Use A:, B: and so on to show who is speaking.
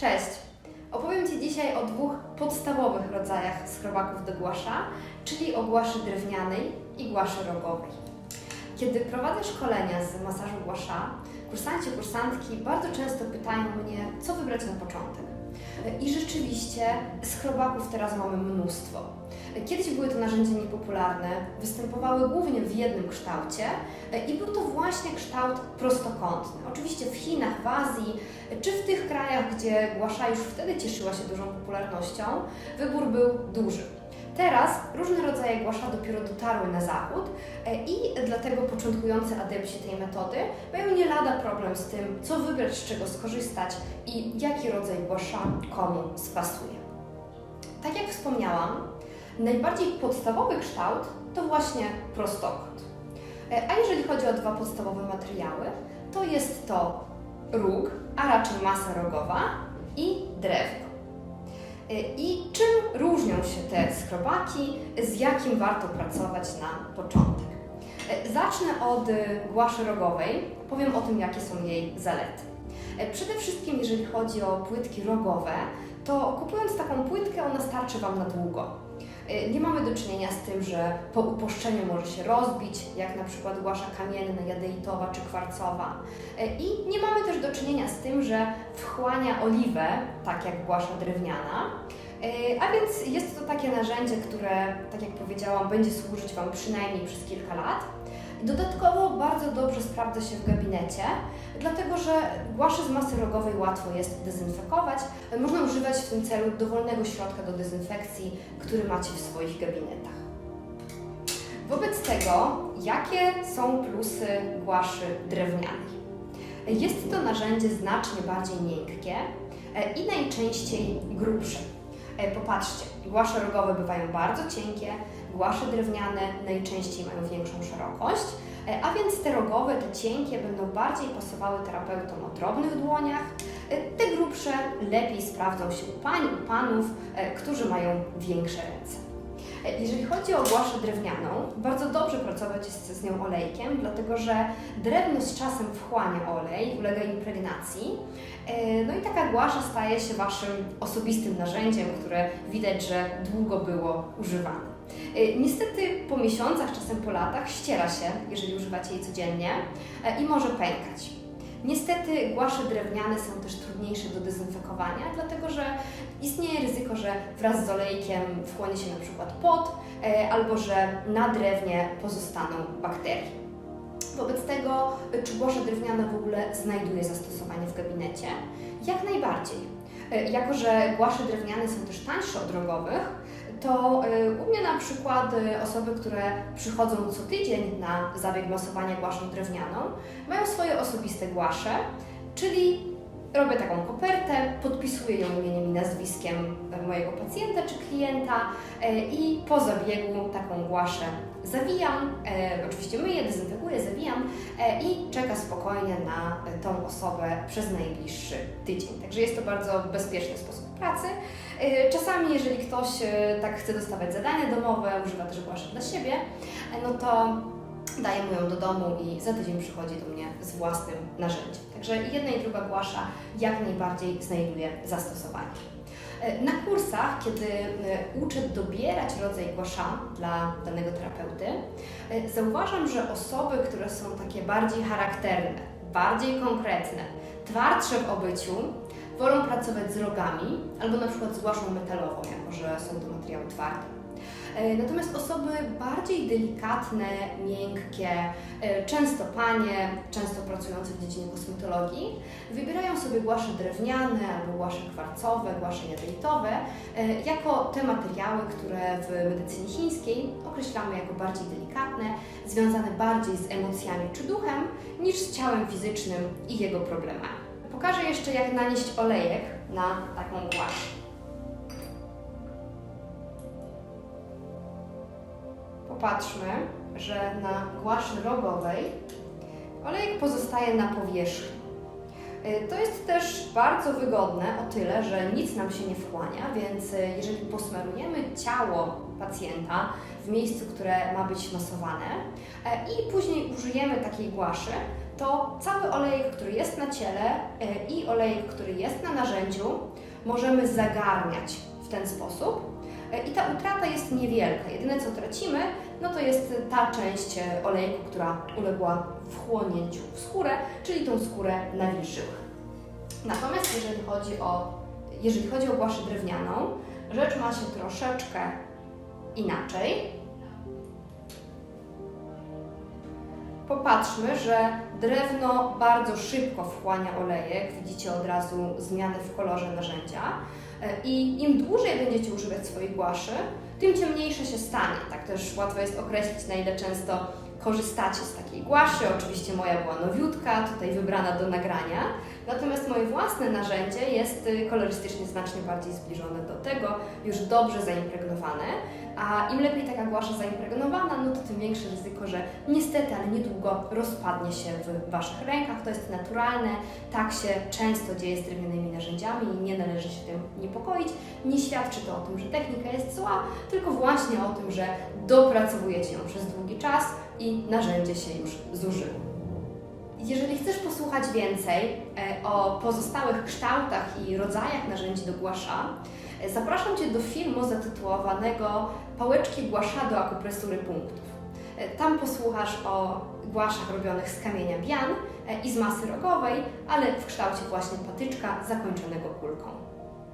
A: Cześć! Opowiem Ci dzisiaj o dwóch podstawowych rodzajach skrobaków do głasza, czyli o głaszy drewnianej i głaszy rogowej. Kiedy prowadzę szkolenia z masażu głasza, kursanci, kursantki bardzo często pytają mnie, co wybrać na początek. I rzeczywiście skrobaków teraz mamy mnóstwo. Kiedyś były to narzędzia niepopularne, występowały głównie w jednym kształcie i był to właśnie kształt prostokątny. Oczywiście w Chinach, w Azji czy w tych krajach, gdzie głasza już wtedy cieszyła się dużą popularnością, wybór był duży. Teraz różne rodzaje głasza dopiero dotarły na zachód e, i dlatego początkujący adepci tej metody mają nie lada problem z tym, co wybrać, z czego skorzystać i jaki rodzaj głasza komu spasuje. Tak jak wspomniałam, najbardziej podstawowy kształt to właśnie prostokąt. E, A jeżeli chodzi o dwa podstawowe materiały, to jest to róg, a raczej masa rogowa i drewno. I czym różnią się te skrobaki, z jakim warto pracować na początek? Zacznę od głaszy rogowej, powiem o tym, jakie są jej zalety. Przede wszystkim, jeżeli chodzi o płytki rogowe, to kupując taką płytkę, ona starczy Wam na długo. Nie mamy do czynienia z tym, że po uposzczeniu może się rozbić, jak na przykład głasza kamienna, jadeitowa czy kwarcowa. I nie mamy też do czynienia z tym, że wchłania oliwę, tak jak głasza drewniana. A więc jest to takie narzędzie, które, tak jak powiedziałam, będzie służyć Wam przynajmniej przez kilka lat. Dodatkowo bardzo dobrze sprawdza się w gabinecie, dlatego że głasze z masy rogowej łatwo jest dezynfekować. Można używać w tym celu dowolnego środka do dezynfekcji, który macie w swoich gabinetach. Wobec tego, jakie są plusy głaszy drewnianej? Jest to narzędzie znacznie bardziej miękkie e, i najczęściej grubsze. E, Popatrzcie, głasze rogowe bywają bardzo cienkie, głasze drewniane najczęściej mają większą szerokość, e, a więc te rogowe, te cienkie będą bardziej pasowały terapeutom o drobnych dłoniach, e, te grubsze lepiej sprawdzą się u pań, u panów, którzy mają większe ręce. Jeżeli chodzi o głaszę drewnianą, bardzo dobrze pracować jest z nią olejkiem, dlatego że drewno z czasem wchłania olej, ulega impregnacji. E, No i taka głasza staje się Waszym osobistym narzędziem, które widać, że długo było używane. E, Niestety po miesiącach, czasem po latach ściera się, jeżeli używacie jej codziennie e, i może pękać. Niestety głasze drewniane są też trudniejsze do dezynfekowania, dlatego że istnieje ryzyko, że wraz z olejkiem wchłonie się na przykład pot, e, albo że na drewnie pozostaną bakterie. Wobec tego, e, czy głasze drewniane w ogóle znajduje zastosowanie w gabinecie? Jak najbardziej. E, Jako, że głasze drewniane są też tańsze od rogowych, to e, u mnie na przykład e, osoby, które przychodzą co tydzień na zabieg masowania głaszą drewnianą, mają swoje osobiste głasze, czyli robię taką kopertę, podpisuję ją imieniem i nazwiskiem mojego pacjenta czy klienta e, i po zabiegu taką głaszę zawijam, e, oczywiście myję, dezynfekuję, zawijam e, i czeka spokojnie na tą osobę przez najbliższy tydzień. Także jest to bardzo bezpieczny sposób pracy. Czasami, jeżeli ktoś tak chce dostawać zadania domowe, używa też głaszy dla siebie, no to daję mu ją do domu i za tydzień przychodzi do mnie z własnym narzędziem. Także jedna i druga głasza jak najbardziej znajduje zastosowanie. E, Na kursach, kiedy e, uczę dobierać rodzaj głasza dla danego terapeuty, e, zauważam, że osoby, które są takie bardziej charakterne, bardziej konkretne, twardsze w obyciu, wolą pracować z rogami albo na przykład z głaszą metalową, jako że są to materiały twarde. E, Natomiast osoby bardziej delikatne, miękkie, e, często panie, często pracujące w dziedzinie kosmetologii, wybierają sobie głasze drewniane albo głasze kwarcowe, głasze jadeitowe e, jako te materiały, które w medycynie chińskiej określamy jako bardziej delikatne, związane bardziej z emocjami czy duchem niż z ciałem fizycznym i jego problemami. Pokażę jeszcze, jak nanieść olejek na taką głaszę. Popatrzmy, że na głaszy rogowej olejek pozostaje na powierzchni. Y, To jest też bardzo wygodne o tyle, że nic nam się nie wchłania, więc y, jeżeli posmarujemy ciało pacjenta w miejscu, które ma być masowane e, i później użyjemy takiej głaszy, to cały olejek, który jest na ciele e, i olejek, który jest na narzędziu, możemy zagarniać w ten sposób. E, I ta utrata jest niewielka. Jedyne co tracimy, no to jest ta część e, olejku, która uległa wchłonięciu w skórę, czyli tą skórę nawilżyły. Natomiast jeżeli chodzi o, jeżeli chodzi o głaszę drewnianą, rzecz ma się troszeczkę inaczej. Popatrzmy, że drewno bardzo szybko wchłania olejek. Widzicie od razu zmiany w kolorze narzędzia. E, I im dłużej będziecie używać swojej głaszy, tym ciemniejsze się stanie. Tak też łatwo jest określić, na ile często korzystacie z takiej głaszy. Oczywiście moja była nowiutka, tutaj wybrana do nagrania. Natomiast moje własne narzędzie jest y, kolorystycznie znacznie bardziej zbliżone do tego, już dobrze zaimpregnowane. A im lepiej taka głasza zaimpregnowana, no to tym większe ryzyko, że niestety, ale niedługo rozpadnie się w Waszych rękach. To jest naturalne, tak się często dzieje z drewnianymi narzędziami i nie należy się tym niepokoić. Nie świadczy to o tym, że technika jest zła, tylko właśnie o tym, że dopracowujecie ją przez długi czas i narzędzie się już zużyło. Jeżeli chcesz posłuchać więcej e, o pozostałych kształtach i rodzajach narzędzi do głasza, e, zapraszam Cię do filmu zatytułowanego Pałeczki głasza do akupresury punktów. E, Tam posłuchasz o głaszach robionych z kamienia bian i z masy rogowej, ale w kształcie właśnie patyczka zakończonego kulką.